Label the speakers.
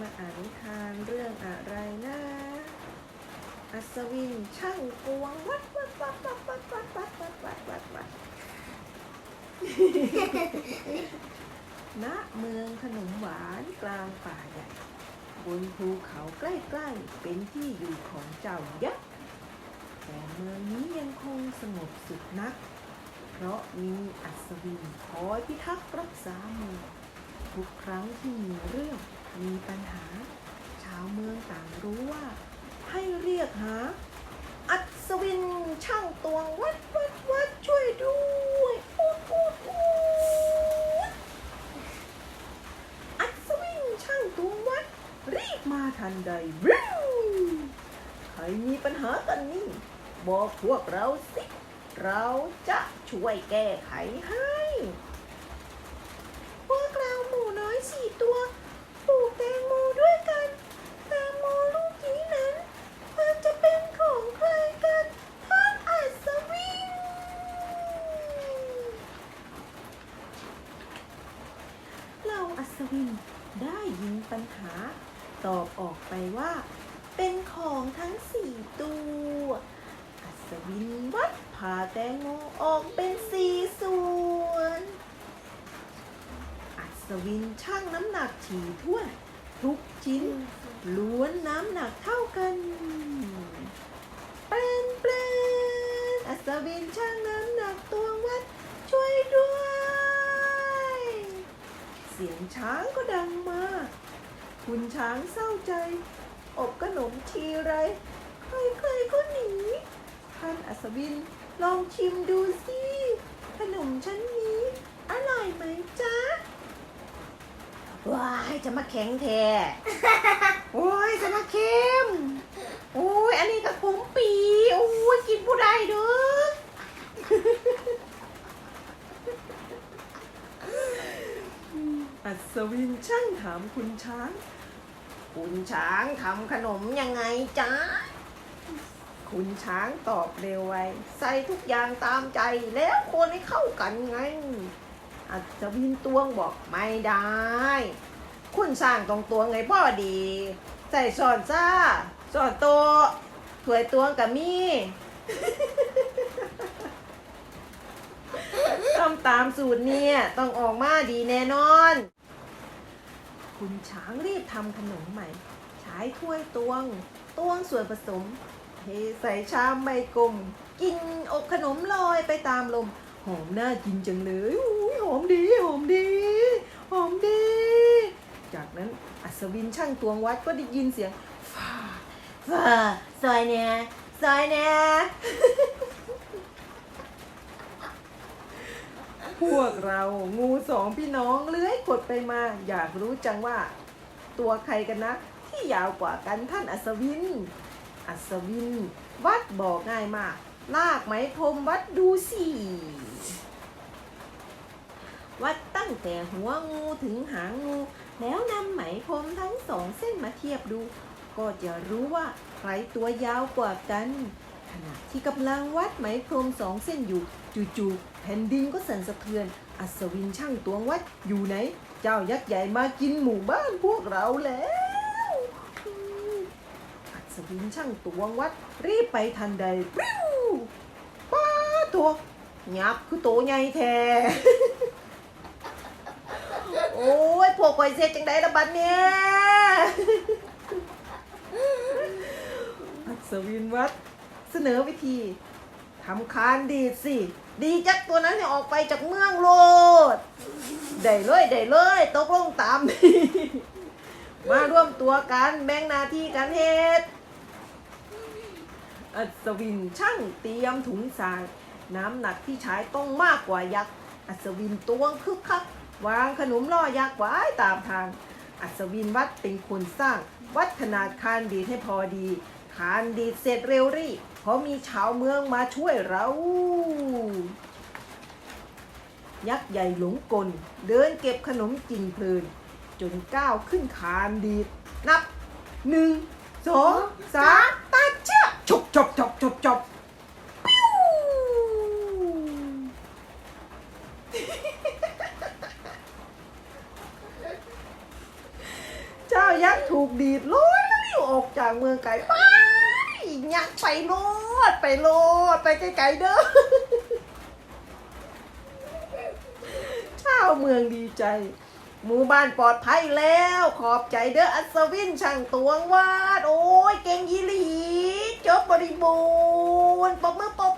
Speaker 1: มาอ่านนิทานเรื่องอะไรนะ อัศวินช่างกวงวัดวัดวัดวัดวัดวัดวัดวัดวัดวัดวัดณเมืองขนมหวานกลางป่าใหญ่บนภูเขาใกล้ๆเป็นที่อยู่ของเจ้ายักษ์แต่เมืองนี้ยังคงสงบสุขนัก เพราะมีอัศวินคอยพิทักษ์รักษาเมืองทุกครั้งที่มีเรื่องมีปัญหา ชาวเมืองต่างรู้ว่า ให้เรียก หา อัศวินช่างตวงวัดวัดวัดช่วยด้วยอูดอูดอูดอัศวินช่างตวงวัด รีบมาทันใดริ้วใครมีปัญหากันนี่ บอกพวกเราสิ เราจะช่วยแก้ไขให้ พวกเราหมูน้อยสี่ตัวปลูกแตงโมด้วยกัน แตงโมลูกนี้นั้นมันจะเป็นของใครกันท่านอัศวิน เรา อัศวินได้ยินปัญหา ตอบออกไปว่า เป็นของทั้งสี่ตัว อัศวินวัดผ่าแตงโมออกเป็นสี่ส่วน อัศวินช่างน้ำหนักถี่ถ้วน ทุกชิ้น ล้วนน้ำหนักเท่ากัน เป็นเปลนอัศวินช่างน้ำหนักตวงวัดช่วยด้วย เสียงช้างก็ดังมาคุณช้างเศร้าใจ อบขนมทีไร ใครๆก็หนี ท่านอัศวินลองชิมดูสิ ขนมชั้นนี้ อร่อยไหมจ๊ะ ว้ายจะมาแข็งแท้โอ้ยจะมาเค็มโอ้ยอันนี้กระผมปีโอ้ยกินผู้ใดเด้อ อัศวินช่างถามคุณช้าง คุณช้างทำขนมยังไงจ๊ะ คุณช้างตอบเร็วไว ใส่ทุกอย่างตามใจแล้วคนให้เข้ากันไง อัศวินตวงบอกไม่ได้ คุณสร้างตรงตัวไงพ่อดี ใส่สอนจ้าสอนโตถวยตวงกับมี่ต้องตามสูตรเนี่ย ต้องออกมาดีแน่นอน คุณช้างรีบทำขนมใหม่ ใช้ถ้วยตวง ตวงส่วนผสมเทใส่ชามใบกลม กินอบขนมลอยไปตามลม หอมน่ากินจังเลยอุ๊ยหอมดีหอมดี หอมดี จากนั้นอัศวินช่างตวงวัดก็ได้ยินเสียงฟ้าฟ้าซอยเนี่ยซอยเนี่ย พ วกเรางูสองพี่น้องเลื้อยขดไปมา อยากรู้จังว่า ตัวใครกันนะ ที่ยาวกว่ากันท่านอัศวิน อัศวิน วัดบอกง่ายมาก ลากไหมพรมวัดดูสิวัดตั้งแต่หัวงูถึงหางงู แล้วนำไหมพรมทั้งสองเส้นมาเทียบดู ก็จะรู้ว่าใครตัวยาวกว่ากัน ขณะที่กำลังวัดไหมพรมสองเส้นอยู่จู่ๆแผ่นดินก็สั่นสะเทือน อัศวินช่างตวงวัดอยู่ไหน เจ้ายักษ์ใหญ่มากินหมู่บ้านพวกเราแล้วอัศวินช่างตวงวัด รีบไปทันใดปริ้วป้าตัวยักษ์คือโตใหญ่แท้โอ้ยพวกข่อยเสียจังไดละบัดเนี่ยอัศวินวัด เสนอวิธีทำคานดีดสิ ดีจักตัวนั้นเนี่ยออกไปจากเมืองโลดได้เลยได้เลยตกลงตามนี้มาร่วมตัวกันแบ่งหน้าที่กันเฮ็ดอัศวินช่างเตรียมถุงทราย น้ำหนักที่ใช้ต้องมากกว่ายักษ์ อัศวินตวงคึกคัก วางขนมล่อยักษ์ไว้ตามทาง อัศวินวัดเป็นคนสร้าง วัดขนาดคานดีให้พอดี คานดีเสร็จเร็วรีบ เพราะมีชาวเมืองมาช่วยเรา ยักษ์ใหญ่หลงกล เดินเก็บขนมกินเพลิน จนก้าวขึ้นคานดีดนับหนึ่งสองสามตาเชือกจบจบจบจบจบเจ้ายักษ์ถูกดีดลอยลิ้วออกจากเมืองไกลไป ยักไปโลดไปโลดไปไกลๆเด้อชาวเมืองดีใจ หมู่บ้านปลอดภัยแล้ว ขอบใจเด้ออัศวินช่างตวงวาด โอ้ยเก่งยีหลี จบบริบูรณ์ปรบมือปรบ